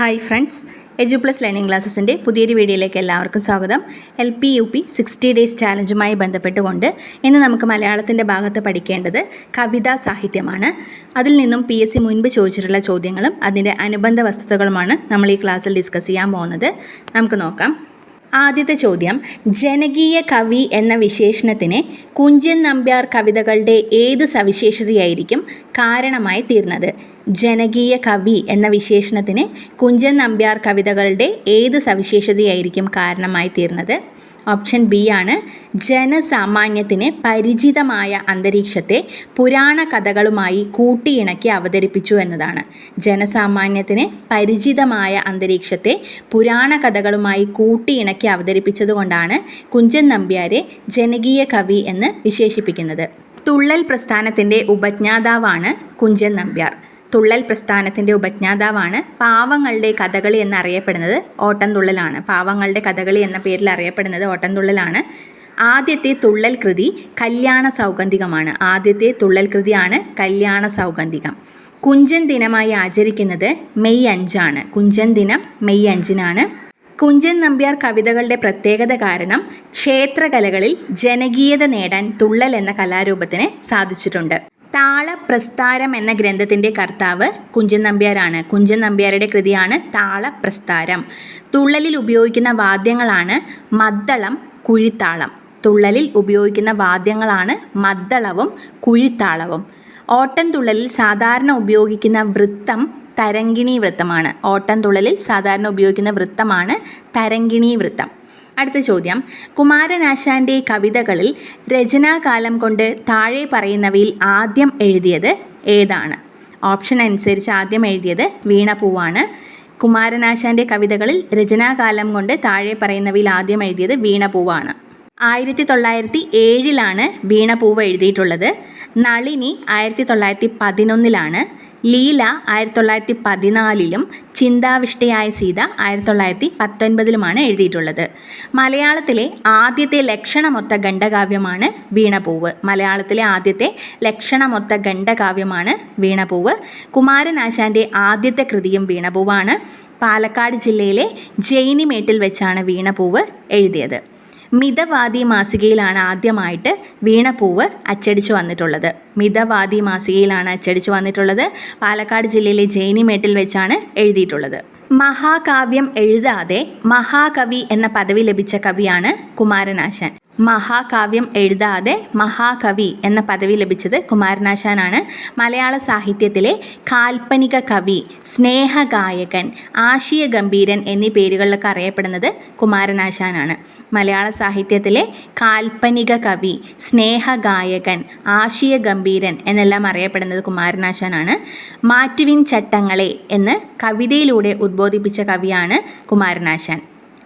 Hi friends edu plus learning ക്ലാസ്സസിന്റെ പുതിയൊരു വീഡിയോയിലേക്ക് എല്ലാവർക്കും സ്വാഗതം. L P U P sixty days ചാലഞ്ചുമായി ബന്ധപ്പെട്ടുകൊണ്ട് ഇന്ന് നമുക്ക് മലയാളത്തിന്റെ ഭാഗത്ത് പഠിക്കേണ്ടത് കവിതാ സാഹിത്യമാണ്. അതിൽ നിന്നും പി എസ് സി മുൻപ് ചോദിച്ചിട്ടുള്ള ചോദ്യങ്ങളും അതിന്റെ അനുബന്ധ വസ്തുതകളുമാണ് നമ്മൾ ഈ ക്ലാസ്സിൽ ഡിസ്കസ് ചെയ്യാൻ പോകുന്നത്. നമുക്ക് നോക്കാം. ആദ്യത്തെ ചോദ്യം. ജനകീയ കവി എന്ന വിശേഷണത്തിന് കുഞ്ചൻ നമ്പ്യാർ കവിതകളുടെ ഏത് സവിശേഷതയായിരിക്കും കാരണമായി തീർന്നത്? ജനകീയ കവി എന്ന വിശേഷണത്തിന് കുഞ്ചൻ നമ്പ്യാർ കവിതകളുടെ ഏത് സവിശേഷതയായിരിക്കും കാരണമായി തീർന്നത്? ഓപ്ഷൻ ബി ആണ് ജനസാമാന്യത്തിന് പരിചിതമായ അന്തരീക്ഷത്തെ പുരാണ കഥകളുമായി കൂട്ടിയിണക്കി അവതരിപ്പിച്ചു എന്നതാണ്. ജനസാമാന്യത്തിന് പരിചിതമായ അന്തരീക്ഷത്തെ പുരാണ കഥകളുമായി കൂട്ടിയിണക്കി അവതരിപ്പിച്ചതുകൊണ്ടാണ് കുഞ്ചൻ നമ്പ്യാരെ ജനകീയ കവി എന്ന് വിശേഷിപ്പിക്കുന്നത്. തുള്ളൽ പ്രസ്ഥാനത്തിന്റെ ഉപജ്ഞാതാവാണ് കുഞ്ചൻ നമ്പ്യാർ. തുള്ളൽ പ്രസ്ഥാനത്തിന്റെ ഉപജ്ഞാതാവാണ് പാവങ്ങളുടെ കഥകളി എന്നറിയപ്പെടുന്നത് ഓട്ടംതുള്ളലാണ്. പാവങ്ങളുടെ കഥകളി എന്ന പേരിൽ അറിയപ്പെടുന്നത് ഓട്ടംതുള്ളലാണ്. ആദ്യത്തെ തുള്ളൽ കൃതി കല്യാണ സൗഗന്ധികമാണ്. ആദ്യത്തെ തുള്ളൽ കൃതിയാണ് കല്യാണ സൗഗന്ധികം. കുഞ്ചൻ ദിനമായി ആചരിക്കുന്നത് മെയ് അഞ്ചാണ്. കുഞ്ചൻ ദിനം മെയ് അഞ്ചിനാണ്. കുഞ്ചൻ നമ്പ്യാർ കവിതകളുടെ പ്രത്യേകത കാരണം ക്ഷേത്രകലകളിൽ ജനകീയത നേടാൻ തുള്ളൽ എന്ന കലാരൂപത്തിന് സാധിച്ചിട്ടുണ്ട്. താളപ്രസ്ഥാരം എന്ന ഗ്രന്ഥത്തിന്റെ കർത്താവ് കുഞ്ചൻ നമ്പ്യാരാണ്. കുഞ്ചൻ നമ്പ്യാരുടെ കൃതിയാണ് താളപ്രസ്ഥാരം. തുള്ളലിൽ ഉപയോഗിക്കുന്ന വാദ്യങ്ങളാണ് മദ്ദളം കുഴിത്താളം. തുള്ളലിൽ ഉപയോഗിക്കുന്ന വാദ്യങ്ങളാണ് മദ്ദളവും കുഴിത്താളവും. ഓട്ടൻതുള്ളലിൽ സാധാരണ ഉപയോഗിക്കുന്ന വൃത്തം തരങ്കിണി വൃത്തമാണ്. ഓട്ടൻതുള്ളലിൽ സാധാരണ ഉപയോഗിക്കുന്ന വൃത്തമാണ് തരങ്കിണി വൃത്തം. അടുത്ത ചോദ്യം. കുമാരനാശാന്റെ കവിതകളിൽ രചനാകാലം കൊണ്ട് താഴെ പറയുന്നവയിൽ ആദ്യം എഴുതിയത് ഏതാണ്? ഓപ്ഷൻ അനുസരിച്ച് ആദ്യം എഴുതിയത് വീണപൂവാണ് കുമാരനാശാന്റെ കവിതകളിൽ രചനാകാലം കൊണ്ട് താഴെ പറയുന്നവയിൽ ആദ്യം എഴുതിയത് വീണപൂവാണ് ആയിരത്തി തൊള്ളായിരത്തി ഏഴിലാണ് വീണപൂവ് എഴുതിയിട്ടുള്ളത്. നളിനി ആയിരത്തി തൊള്ളായിരത്തി പതിനൊന്നിലാണ് ലീല ആയിരത്തി തൊള്ളായിരത്തി പതിനാലിലും ചിന്താവിഷ്ടയായ സീത ആയിരത്തി തൊള്ളായിരത്തി പത്തൊൻപതിലുമാണ് എഴുതിയിട്ടുള്ളത്. മലയാളത്തിലെ ആദ്യത്തെ ലക്ഷണമൊത്ത ഖണ്ഡകാവ്യമാണ് വീണപൂവ്. മലയാളത്തിലെ ആദ്യത്തെ ലക്ഷണമൊത്ത ഖണ്ഡകാവ്യമാണ് വീണപൂവ്. കുമാരനാശാന്റെ ആദ്യത്തെ കൃതിയും വീണപൂവാണ്. പാലക്കാട് ജില്ലയിലെ ജൈനിമേട്ടിൽ വെച്ചാണ് വീണപൂവ് എഴുതിയത്. മിതവാദി മാസികയിലാണ് ആദ്യമായിട്ട് വീണപൂവ് അച്ചടിച്ചു വന്നിട്ടുള്ളത്. മിതവാദി മാസികയിലാണ് അച്ചടിച്ചു വന്നിട്ടുള്ളത്. പാലക്കാട് ജില്ലയിലെ ജൈനിമേട്ടിൽ വെച്ചാണ് എഴുതിയിട്ടുള്ളത്. മഹാകാവ്യം എഴുതാതെ മഹാകവി എന്ന പദവി ലഭിച്ച കവിയാണ് കുമാരനാശാൻ. മഹാകാവ്യം എഴുതാതെ മഹാകവി എന്ന പദവി ലഭിച്ചത് കുമാരനാശാനാണ്. മലയാള സാഹിത്യത്തിലെ കാൽപ്പനിക കവി സ്നേഹഗായകൻ ആശയ ഗംഭീരൻ എന്നീ പേരുകളിലൊക്കെ അറിയപ്പെടുന്നത് കുമാരനാശാനാണ്. മലയാള സാഹിത്യത്തിലെ കാൽപ്പനിക കവി സ്നേഹഗായകൻ ആശയ ഗംഭീരൻ എന്നെല്ലാം അറിയപ്പെടുന്നത് കുമാരനാശാനാണ്. മാറ്റുവിൻ ചട്ടങ്ങളെ എന്ന് കവിതയിലൂടെ ഉദ്ബോധിപ്പിച്ച കവിയാണ് കുമാരനാശാൻ.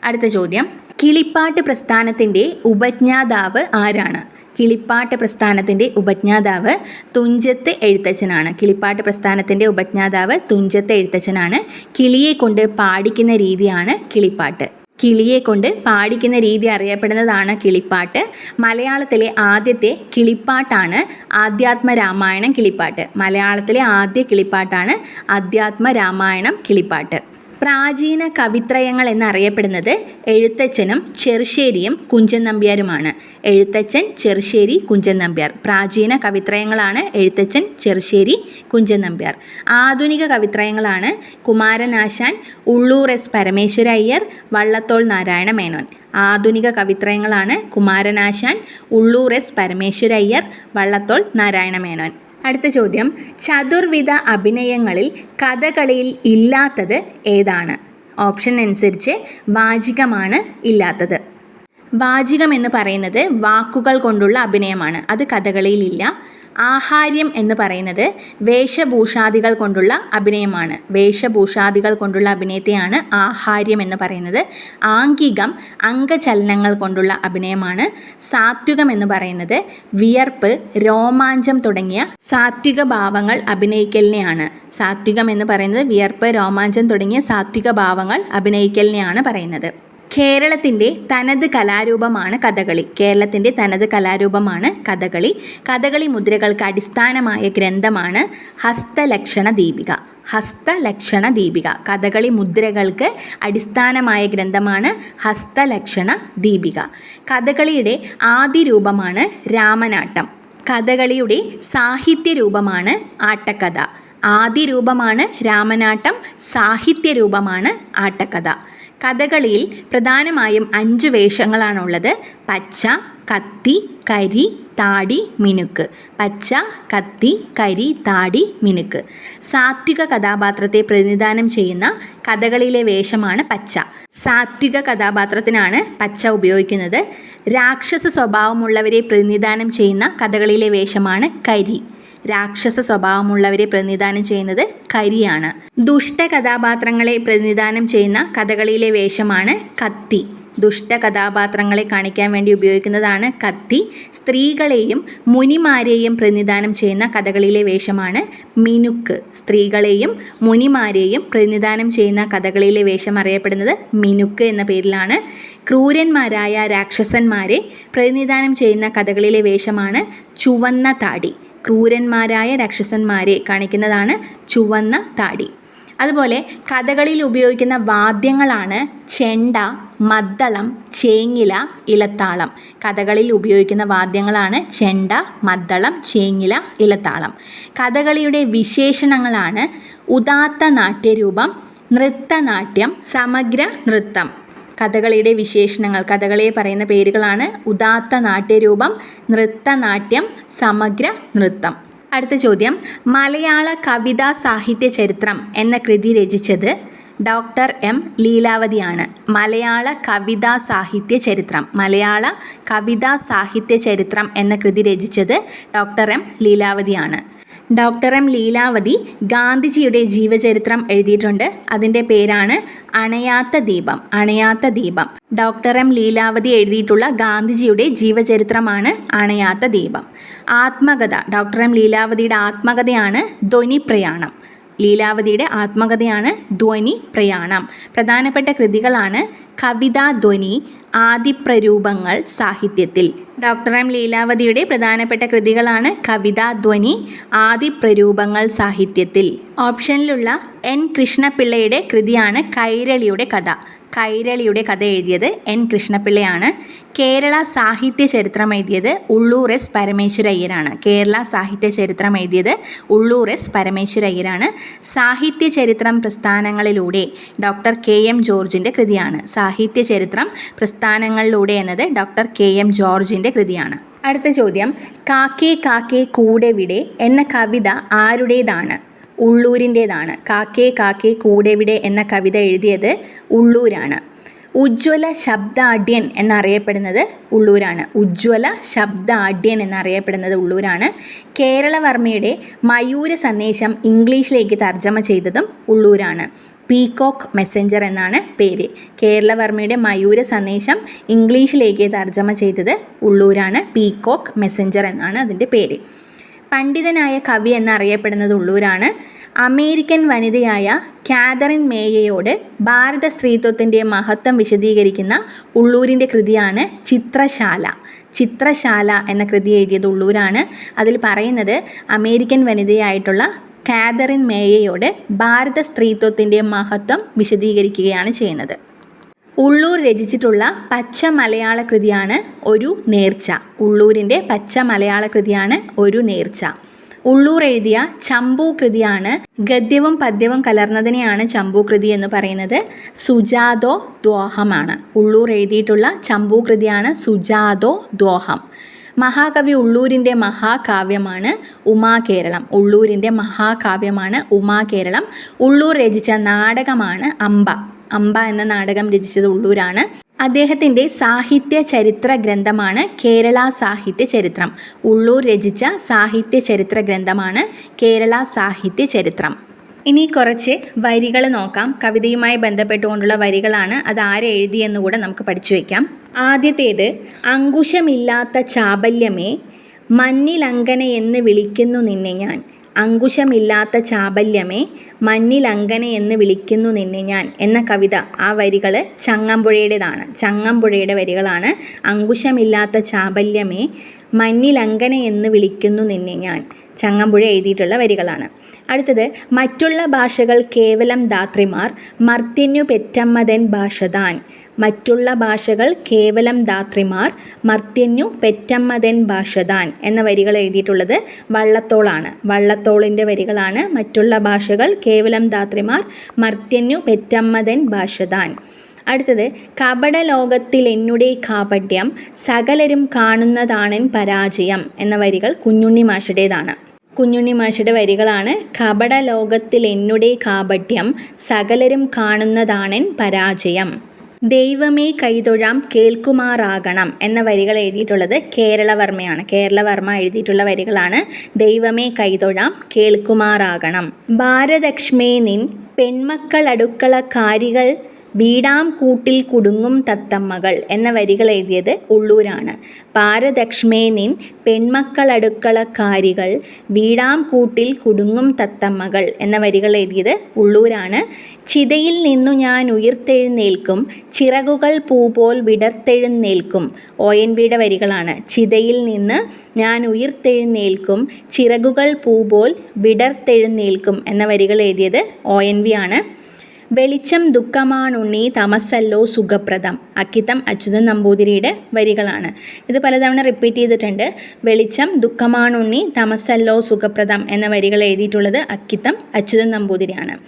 അടുത്ത ചോദ്യം. കിളിപ്പാട്ട് പ്രസ്ഥാനത്തിന്റെ ഉപജ്ഞാതാവ് ആരാണ്? കിളിപ്പാട്ട് പ്രസ്ഥാനത്തിന്റെ ഉപജ്ഞാതാവ് തുഞ്ചത്ത് എഴുത്തച്ഛനാണ്. കിളിപ്പാട്ട് പ്രസ്ഥാനത്തിന്റെ ഉപജ്ഞാതാവ് തുഞ്ചത്ത് എഴുത്തച്ഛനാണ്. കിളിയെ കൊണ്ട് പാടിക്കുന്ന രീതിയാണ് കിളിപ്പാട്ട്. കിളിയെ കൊണ്ട് പാടിക്കുന്ന രീതി അറിയപ്പെടുന്നതാണ് കിളിപ്പാട്ട്. മലയാളത്തിലെ ആദ്യത്തെ കിളിപ്പാട്ടാണ് ആധ്യാത്മ രാമായണം കിളിപ്പാട്ട്. മലയാളത്തിലെ ആദ്യ കിളിപ്പാട്ടാണ് അധ്യാത്മ രാമായണം കിളിപ്പാട്ട്. പ്രാചീന കവിത്രയങ്ങൾ എന്നറിയപ്പെടുന്നത് എഴുത്തച്ഛനും ചെറുശ്ശേരിയും കുഞ്ചൻ നമ്പ്യാരുമാണ് എഴുത്തച്ഛൻ ചെറുശ്ശേരി കുഞ്ചൻ നമ്പ്യാർ പ്രാചീന കവിത്രയങ്ങളാണ് എഴുത്തച്ഛൻ ചെറുശ്ശേരി കുഞ്ചൻ നമ്പ്യാർ ആധുനിക കവിത്രയങ്ങളാണ് കുമാരനാശാൻ ഉള്ളൂർ എസ് പരമേശ്വര അയ്യർ വള്ളത്തോൾ നാരായണ മേനോൻ. ആധുനിക കവിത്രയങ്ങളാണ് കുമാരനാശാൻ ഉള്ളൂർ എസ് പരമേശ്വര അയ്യർ വള്ളത്തോൾ നാരായണ മേനോൻ. അടുത്ത ചോദ്യം. ചതുർവിധ അഭിനയങ്ങളിൽ കഥകളിയിൽ ഇല്ലാത്തത് ഏതാണ്? ഓപ്ഷൻ അനുസരിച്ച് വാചികമാണ് ഇല്ലാത്തത്. വാചികം എന്ന് പറയുന്നത് വാക്കുകൾ കൊണ്ടുള്ള അഭിനയമാണ്. അത് കഥകളിയിലില്ല ആഹാര്യം എന്ന് പറയുന്നത് വേഷഭൂഷാദികൾ കൊണ്ടുള്ള അഭിനയമാണ്. വേഷഭൂഷാദികൾ കൊണ്ടുള്ള അഭിനയത്തെയാണ് ആഹാര്യം എന്ന് പറയുന്നത്. ആംഗികം അംഗചലനങ്ങൾ കൊണ്ടുള്ള അഭിനയമാണ് സാത്വികം എന്ന് പറയുന്നത്. വിയർപ്പ് രോമാഞ്ചം തുടങ്ങിയ സാത്വിക ഭാവങ്ങൾ അഭിനയിക്കലിനെയാണ്. സാത്വികം എന്ന് പറയുന്നത് വിയർപ്പ് രോമാഞ്ചം തുടങ്ങിയ സാത്വിക ഭാവങ്ങൾ അഭിനയിക്കലിനെയാണ് പറയുന്നത്. കേരളത്തിന്റെ തനത് കലാരൂപമാണ് കഥകളി. കേരളത്തിന്റെ തനത് കലാരൂപമാണ് കഥകളി. കഥകളി മുദ്രകൾക്ക് അടിസ്ഥാനമായ ഗ്രന്ഥമാണ് ഹസ്തലക്ഷണ ദീപിക. ഹസ്തലക്ഷണ ദീപിക. കഥകളി മുദ്രകൾക്ക് അടിസ്ഥാനമായ ഗ്രന്ഥമാണ് ഹസ്തലക്ഷണ ദീപിക. കഥകളിയുടെ ആദ്യ രൂപമാണ് രാമനാട്ടം. കഥകളിയുടെ സാഹിത്യ രൂപമാണ് ആട്ടക്കഥ. ആദ്യ രൂപമാണ് രാമനാട്ടം. സാഹിത്യ രൂപമാണ് ആട്ടക്കഥ. കഥകളിയിൽ പ്രധാനമായും അഞ്ച് വേഷങ്ങളാണുള്ളത്. പച്ച കത്തി കരി താടി മിനുക്ക്. പച്ച കത്തി കരി താടി മിനുക്ക്. സാത്വിക കഥാപാത്രത്തെ പ്രതിനിധാനം ചെയ്യുന്ന കഥകളിയിലെ വേഷമാണ് പച്ച. സാത്വിക കഥാപാത്രത്തിനാണ് പച്ച ഉപയോഗിക്കുന്നത്. രാക്ഷസ സ്വഭാവമുള്ളവരെ പ്രതിനിധാനം ചെയ്യുന്ന കഥകളിയിലെ വേഷമാണ് കരി. രാക്ഷസ സ്വഭാവമുള്ളവരെ പ്രതിനിധാനം ചെയ്യുന്നത് കരിയാണ്. ദുഷ്ട കഥാപാത്രങ്ങളെ പ്രതിനിധാനം ചെയ്യുന്ന കഥകളിയിലെ വേഷമാണ് കത്തി. ദുഷ്ട കഥാപാത്രങ്ങളെ കാണിക്കാൻ വേണ്ടി ഉപയോഗിക്കുന്നതാണ് കത്തി. സ്ത്രീകളെയും മുനിമാരെയും പ്രതിനിധാനം ചെയ്യുന്ന കഥകളിയിലെ വേഷമാണ് മിനുക്ക്. സ്ത്രീകളെയും മുനിമാരെയും പ്രതിനിധാനം ചെയ്യുന്ന കഥകളിയിലെ വേഷം അറിയപ്പെടുന്നത് മിനുക്ക് എന്ന പേരിലാണ്. ക്രൂരന്മാരായ രാക്ഷസന്മാരെ പ്രതിനിധാനം ചെയ്യുന്ന കഥകളിലെ വേഷമാണ് ചുവന്ന താടി. ക്രൂരന്മാരായ രാക്ഷസന്മാരെ കാണിക്കുന്നതാണ് ചുവന്ന താടി. അതുപോലെ കഥകളിയിൽ ഉപയോഗിക്കുന്ന വാദ്യങ്ങളാണ് ചെണ്ട മദ്ദളം ചേങ്ങില ഇലത്താളം. കഥകളിയിൽ ഉപയോഗിക്കുന്ന വാദ്യങ്ങളാണ് ചെണ്ട മദ്ദളം ചേങ്ങില ഇലത്താളം. കഥകളിയുടെ വിശേഷണങ്ങളാണ് ഉദാത്ത നാട്യരൂപം നൃത്തനാട്യം സമഗ്ര നൃത്തം. കഥകളിയുടെ വിശേഷണങ്ങൾ. കഥകളിയെ പറയുന്ന പേരുകളാണ് ഉദാത്ത നാട്യരൂപം നൃത്തനാട്യം സമഗ്ര നൃത്തം. അടുത്ത ചോദ്യം. മലയാള കവിതാ സാഹിത്യ ചരിത്രം എന്ന കൃതി രചിച്ചത് ഡോക്ടർ എം ലീലാവതിയാണ്. മലയാള കവിതാ സാഹിത്യ ചരിത്രം. മലയാള കവിതാ സാഹിത്യ ചരിത്രം എന്ന കൃതി രചിച്ചത് ഡോക്ടർ എം ലീലാവതിയാണ്. ഡോക്ടർ എം ലീലാവതി ഗാന്ധിജിയുടെ ജീവചരിത്രം എഴുതിയിട്ടുണ്ട്. അതിന്റെ പേരാണ് അണയാത്ത ദീപം അണയാത്ത ദീപം. ഡോക്ടർ എം ലീലാവതി എഴുതിയിട്ടുള്ള ഗാന്ധിജിയുടെ ജീവചരിത്രമാണ് അണയാത്ത ദീപം. ആത്മകഥ ഡോക്ടർ എം ലീലാവതിയുടെ ആത്മകഥയാണ് ധ്വനി പ്രയാണം. ലീലാവതിയുടെ ആത്മകഥയാണ് ധ്വനി പ്രയാണം. പ്രധാനപ്പെട്ട കൃതികളാണ് കവിതാ ധ്വനി ആദിപ്രരൂപങ്ങൾ സാഹിത്യത്തിൽ. ഡോക്ടർ എം ലീലാവതിയുടെ പ്രധാനപ്പെട്ട കൃതികളാണ് കവിതാധ്വനി ആദിപ്രരൂപങ്ങൾ സാഹിത്യത്തിൽ. ഓപ്ഷനിലുള്ള എൻ കൃഷ്ണപിള്ളയുടെ കൃതിയാണ് കൈരളിയുടെ കഥ. കൈരളിയുടെ കഥ എഴുതിയത് എൻ കൃഷ്ണപിള്ളയാണ്. കേരള സാഹിത്യ ചരിത്രം എഴുതിയത് ഉള്ളൂർ എസ് പരമേശ്വരയ്യരാണ്. കേരള സാഹിത്യ ചരിത്രം എഴുതിയത് ഉള്ളൂർ എസ് പരമേശ്വരയ്യരാണ്. സാഹിത്യ ചരിത്രം പ്രസ്ഥാനങ്ങളിലൂടെ ഡോക്ടർ കെ എം ജോർജിന്റെ കൃതിയാണ്. സാഹിത്യ ചരിത്രം പ്രസ്ഥാനങ്ങളിലൂടെ എന്നത് ഡോക്ടർ കെ എം ജോർജിന്റെ കൃതിയാണ്. അടുത്ത ചോദ്യം. കാക്കേ കാക്കേ കൂടെ വിടെ എന്ന കവിത ആരുടേതാണ്? ഉള്ളൂരിന്റേതാണ് കാക്കേ കാക്കേ കൂടെവിടെ എന്ന കവിത എഴുതിയത് ഉള്ളൂരാണ്. ഉജ്ജ്വല ശബ്ദാഢ്യൻ എന്നറിയപ്പെടുന്നത് ഉള്ളൂരാണ്. ഉജ്ജ്വല ശബ്ദാഢ്യൻ എന്നറിയപ്പെടുന്നത് ഉള്ളൂരാണ്. കേരളവർമ്മയുടെ മയൂര സന്ദേശം ഇംഗ്ലീഷിലേക്ക് തർജമ ചെയ്തതും ഉള്ളൂരാണ്. പീകോക്ക് മെസ്സഞ്ചർ എന്നാണ് പേര്. കേരളവർമ്മയുടെ മയൂര സന്ദേശം ഇംഗ്ലീഷിലേക്ക് തർജമ ചെയ്തത് ഉള്ളൂരാണ്. പീകോക്ക് മെസ്സഞ്ചർ എന്നാണ് അതിന്റെ പേര്. പണ്ഡിതനായ കവി എന്നറിയപ്പെടുന്നത് ഉള്ളൂരാണ്. അമേരിക്കൻ വനിതയായ കാതറിൻ മേയയോട് ഭാരത സ്ത്രീത്വത്തിന്റെ മഹത്വം വിശദീകരിക്കുന്ന ഉള്ളൂരിന്റെ കൃതിയാണ് ചിത്രശാല. ചിത്രശാല എന്ന കൃതി എഴുതിയത് ഉള്ളൂരാണ്. അതിൽ പറയുന്നത് അമേരിക്കൻ വനിതയായിട്ടുള്ള കാതറിൻ മേയയോട് ഭാരത സ്ത്രീത്വത്തിന്റെ മഹത്വം വിശദീകരിക്കുകയാണ് ചെയ്യുന്നത്. ഉള്ളൂർ രചിച്ചിട്ടുള്ള പച്ച മലയാള കൃതിയാണ് ഒരു നേർച്ച. ഉള്ളൂരിന്റെ പച്ച മലയാള കൃതിയാണ് ഒരു നേർച്ച. ഉള്ളൂർ എഴുതിയ ചമ്പൂ കൃതിയാണ് ഗദ്യവും പദ്യവും കലർന്നതിനെയാണ് ചമ്പൂ കൃതി എന്ന് പറയുന്നത്. സുജാതോ ദ്വാഹമാണ് ഉള്ളൂർ എഴുതിയിട്ടുള്ള ചമ്പൂ കൃതിയാണ് സുജാതോ ദ്വാഹം മഹാകവി ഉള്ളൂരിന്റെ മഹാകാവ്യമാണ് ഉമാകേരളം ഉള്ളൂരിന്റെ മഹാകാവ്യമാണ് ഉമാകേരളം ഉള്ളൂർ രചിച്ച നാടകമാണ് അമ്പ. അമ്പ എന്ന നാടകം രചിച്ചത് ഉള്ളൂരാണ്. അദ്ദേഹത്തിന്റെ സാഹിത്യ ചരിത്ര ഗ്രന്ഥമാണ് കേരള സാഹിത്യ ചരിത്രം. ഉള്ളൂർ രചിച്ച സാഹിത്യ ചരിത്ര ഗ്രന്ഥമാണ് കേരള സാഹിത്യ ചരിത്രം. ഇനി കുറച്ച് വരികൾ നോക്കാം. കവിതയുമായി ബന്ധപ്പെട്ടുകൊണ്ടുള്ള വരികളാണ് അത് ആരെ എഴുതിയെന്ന് കൂടെ നമുക്ക് പഠിച്ചു വയ്ക്കാം ആദ്യത്തേത് അങ്കുശമില്ലാത്ത ചാബല്യമേ മഞ്ഞിലങ്കന എന്ന് വിളിക്കുന്നു നിന്നെ ഞാൻ. അങ്കുശമില്ലാത്ത ചാബല്യമേ മഞ്ഞിലങ്കനെ എന്ന് വിളിക്കുന്നു നിന്നെ ഞാൻ എന്ന കവിത ആ വരികൾ ചങ്ങമ്പുഴയുടേതാണ്. ചങ്ങമ്പുഴയുടെ വരികളാണ് അങ്കുശമില്ലാത്ത ചാബല്യമേ മഞ്ഞിലങ്കനെ എന്ന് വിളിക്കുന്നു നിന്നെ ഞാൻ ചങ്ങമ്പുഴ എഴുതിയിട്ടുള്ള വരികളാണ്. അടുത്തത് മറ്റുള്ള ഭാഷകൾ കേവലം ധാത്രിമാർ മർത്തിന്യു പെറ്റമ്മതൻ ഭാഷതാൻ മറ്റുള്ള ഭാഷകൾ കേവലം ധാത്രിമാർ മർത്യന്യു പെറ്റമ്മതൻ ഭാഷദാൻ എന്ന വരികൾ എഴുതിയിട്ടുള്ളത് വള്ളത്തോളാണ്. വള്ളത്തോളിന്റെ വരികളാണ് മറ്റുള്ള ഭാഷകൾ കേവലം ധാത്രിമാർ മർത്യന്യു പെറ്റമ്മതൻ ഭാഷദാൻ. അടുത്തത് കപട ലോകത്തിൽ എന്നുടെ കാപട്യം സകലരും കാണുന്നതാണെൻ പരാജയം എന്ന വരികൾ കുഞ്ഞുണ്ണി മാഷുടേതാണ്. കുഞ്ഞുണ്ണി മാഷയുടെ വരികളാണ് കപട ലോകത്തിൽ എന്നുടെ കാപട്യം സകലരും കാണുന്നതാണെൻ പരാജയം. ദൈവമേ കൈതൊഴാം കേൾക്കുമാറാകണം എന്ന വരികൾ എഴുതിയിട്ടുള്ളത് കേരളവർമ്മയാണ്. കേരളവർമ്മ എഴുതിയിട്ടുള്ള വരികളാണ് ദൈവമേ കൈതൊഴാം കേൾക്കുമാറാകണം. ഭാരതലക്ഷ്മേ നിൻ പെൺമക്കൾ അടുക്കളക്കാരികൾ വീടാം കൂട്ടിൽ കുടുങ്ങും തത്തമ്മകൾ എന്ന വരികൾ എഴുതിയത് ഉള്ളൂരാണ്. പാരദക്ഷ്മേ നിൻ പെൺമക്കളടുക്കളക്കാരികൾ വീടാം കൂട്ടിൽ കുടുങ്ങും തത്തമ്മകൾ എന്ന വരികൾ എഴുതിയത് ഉള്ളൂരാണ്. ചിതയിൽ നിന്നു ഞാൻ ഉയർത്തെഴുന്നേൽക്കും ചിറകുകൾ പൂപോൽ വിടർത്തെഴുന്നേൽക്കും. ഒ എൻ വിയുടെ വരികളാണ്. ചിതയിൽ നിന്ന് ഞാൻ ഉയർത്തെഴുന്നേൽക്കും ചിറകുകൾ പൂപോൽ വിടർത്തെഴുന്നേൽക്കും എന്ന വരികൾ എഴുതിയത് ഒ എൻ വി ആണ് വെളിച്ചം ദുഃഖമാണുണ്ണി തമസല്ലോ സുഖപ്രദം. അക്കിത്തം അച്യുതൻ നമ്പൂതിരിയുടെ വരികളാണ്. ഇത് പലതവണ റിപ്പീറ്റ് ചെയ്തിട്ടുണ്ട്. വെളിച്ചം ദുഃഖമാണുണ്ണി തമസല്ലോ സുഖപ്രദം എന്ന വരികൾ എഴുതിയിട്ടുള്ളത് അക്കിത്തം അച്യുതൻ നമ്പൂതിരിയാണ്.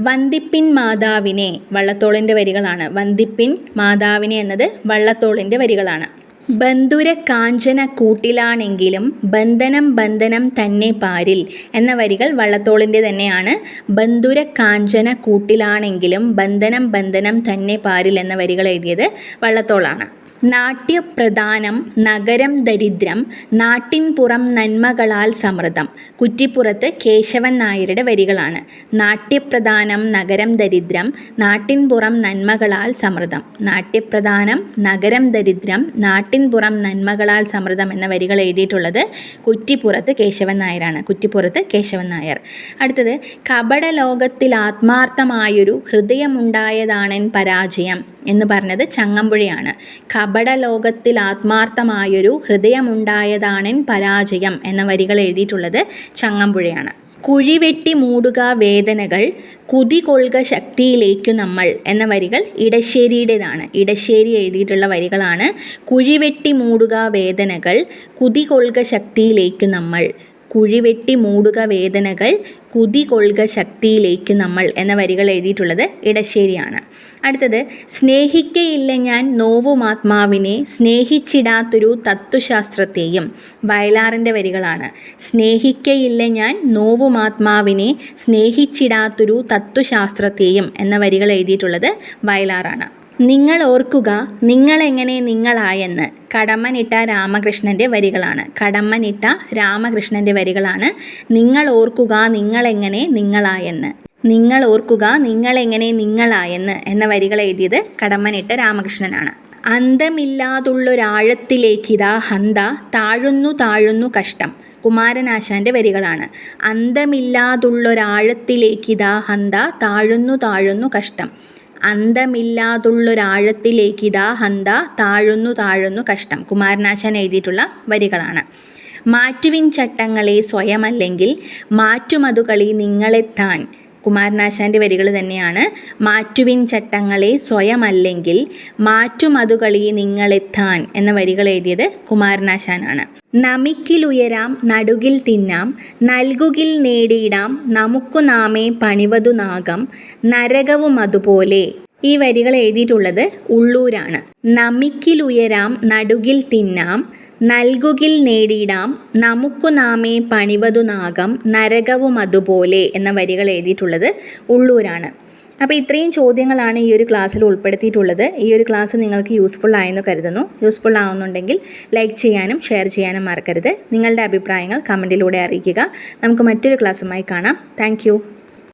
വന്ദിപ്പിൻ മാതാവിനെ വള്ളത്തോളിന്റെ വരികളാണ്. വന്ദിപ്പിൻ മാതാവിനെ എന്നത് വള്ളത്തോളിന്റെ വരികളാണ്. ബന്ധുര കാഞ്ചന കൂട്ടിലാണെങ്കിലും ബന്ധനം ബന്ധനം തന്നെ പാരിൽ എന്ന വരികൾ വള്ളത്തോളിന്റെ തന്നെയാണ്. ബന്ധുര കാഞ്ചന കൂട്ടിലാണെങ്കിലും ബന്ധനം ബന്ധനം തന്നെ പാരിൽ എന്ന വരികൾ എഴുതിയത് വള്ളത്തോളാണ്. നാട്യപ്രധാനം നഗരം ദരിദ്രം നാട്ടിൻപുറം നന്മകളാൽ സമൃദ്ധം. കുറ്റിപ്പുറത്ത് കേശവൻ നായരുടെ വരികളാണ്. നാട്യപ്രധാനം നഗരം ദരിദ്രം നാട്ടിൻപുറം നന്മകളാൽ സമൃദ്ധം. നാട്യപ്രധാനം നഗരം ദരിദ്രം നാട്ടിൻപുറം നന്മകളാൽ സമൃദ്ധം എന്ന വരികൾ എഴുതിയിട്ടുള്ളത് കുറ്റിപ്പുറത്ത് കേശവൻ നായരാണ്. കുറ്റിപ്പുറത്ത് കേശവൻ നായർ. അടുത്തത് കപട ലോകത്തിൽ ആത്മാർത്ഥമായൊരു ഹൃദയമുണ്ടായതാണെൻ പരാജയം. എന്ന് പറഞ്ഞത് ചങ്ങമ്പുഴയാണ്. കപട ലോകത്തിൽ ആത്മാർത്ഥമായൊരു ഹൃദയമുണ്ടായതാണെൻ പരാജയം എന്ന വരികൾ എഴുതിയിട്ടുള്ളത് ചങ്ങമ്പുഴയാണ്. കുഴിവെട്ടി മൂടുക വേദനകൾ കുതികൊള്ളുക ശക്തിയിലേക്കു നമ്മൾ എന്ന വരികൾ ഇടശ്ശേരിയുടേതാണ്. ഇടശ്ശേരി എഴുതിയിട്ടുള്ള വരികളാണ് കുഴിവെട്ടി മൂടുക വേദനകൾ കുതികൊള്ളുക ശക്തിയിലേക്കു നമ്മൾ കുഴിവെട്ടി മൂടുക വേദനകൾ കുതികൊള്ളുക ശക്തിയിലേക്ക് നമ്മൾ എന്ന വരികൾ എഴുതിയിട്ടുള്ളത് ഇടശ്ശേരിയാണ്. അടുത്തത് സ്നേഹിക്കയില്ല ഞാൻ നോവുമാത്മാവിനെ സ്നേഹിച്ചിടാത്തൊരു തത്വശാസ്ത്രത്തെയും വയലാറിന്റെ വരികളാണ്. സ്നേഹിക്കയില്ല ഞാൻ നോവുമാത്മാവിനെ സ്നേഹിച്ചിടാത്തൊരു തത്വശാസ്ത്രത്തെയും എന്ന വരികൾ എഴുതിയിട്ടുള്ളത് വയലാറാണ്. നിങ്ങൾ ഓർക്കുക നിങ്ങളെങ്ങനെ നിങ്ങളായെന്ന്. കടമ്മനിട്ട രാമകൃഷ്ണന്റെ വരികളാണ്. കടമ്മനിട്ട രാമകൃഷ്ണന്റെ വരികളാണ്. നിങ്ങൾ ഓർക്കുക നിങ്ങളെങ്ങനെ നിങ്ങളായെന്ന്. നിങ്ങൾ ഓർക്കുക നിങ്ങളെങ്ങനെ നിങ്ങളായെന്ന് എന്ന വരികൾ എഴുതിയത് കടമ്മനിട്ട രാമകൃഷ്ണനാണ്. അന്തമില്ലാതുള്ളൊരാഴത്തിലേക്കിതാ ഹന്ത താഴുന്നു താഴുന്നു കഷ്ടം. കുമാരനാശാന്റെ വരികളാണ്. അന്തമില്ലാതുള്ളൊരാഴത്തിലേക്കിതാ ഹന്ത താഴുന്നു താഴുന്നു കഷ്ടം. അന്തമില്ലാതുള്ളൊരാഴത്തിലേക്കിതാ ഹന്ത താഴുന്നു താഴുന്നു കഷ്ടം. കുമാരനാശാൻ എഴുതിയിട്ടുള്ള വരികളാണ്. മാറ്റുവിൻ ചട്ടങ്ങളെ സ്വയമല്ലെങ്കിൽ മാറ്റുമതുകളി നിങ്ങളെത്താൻ കുമാരനാശാന്റെ വരികൾ തന്നെയാണ്. മാറ്റുവിൻ ചട്ടങ്ങളെ സ്വയമല്ലെങ്കിൽ മാറ്റുമതുകളി നിങ്ങളെത്താൻ എന്ന വരികൾ എഴുതിയത് കുമാരനാശാനാണ് നമിക്കിലുയരാം നടുകിൽ തിന്നാം നൽകുകിൽ നേടിയിടാം നമുക്കു നാമേ പണിവതു നാഗം നരകവും അതുപോലെ ഈ വരികൾ എഴുതിയിട്ടുള്ളത് ഉള്ളൂരാണ്. നമിക്കിലുയരാം നടുകിൽ തിന്നാം നൽകുകിൽ നേടിയിടാം. നമുക്കു നാമേ പണിവതു നാഗം നരകവും അതുപോലെ എന്ന വരികൾ എഴുതിയിട്ടുള്ളത് ഉള്ളൂരാണ്. അപ്പോൾ ഇത്രയും ചോദ്യങ്ങളാണ് ഈ ഒരു ക്ലാസ്സിൽ ഉൾപ്പെടുത്തിയിട്ടുള്ളത്. ഈ ഒരു ക്ലാസ് നിങ്ങൾക്ക് യൂസ്ഫുൾ ആയെന്ന് കരുതുന്നു. യൂസ്ഫുൾ ആവുന്നുണ്ടെങ്കിൽ ലൈക്ക് ചെയ്യാനും ഷെയർ ചെയ്യാനും മറക്കരുത്. നിങ്ങളുടെ അഭിപ്രായങ്ങൾ കമന്റിലൂടെ അറിയിക്കുക. നമുക്ക് മറ്റൊരു ക്ലാസ്സുമായി കാണാം. താങ്ക്